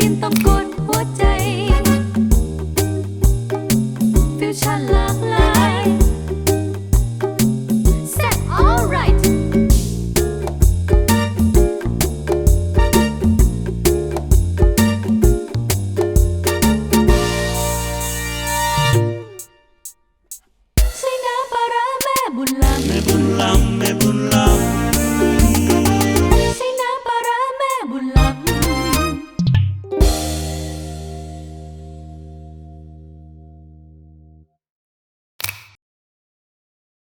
ชินต้องกดหัวใจฟิวชั่นลา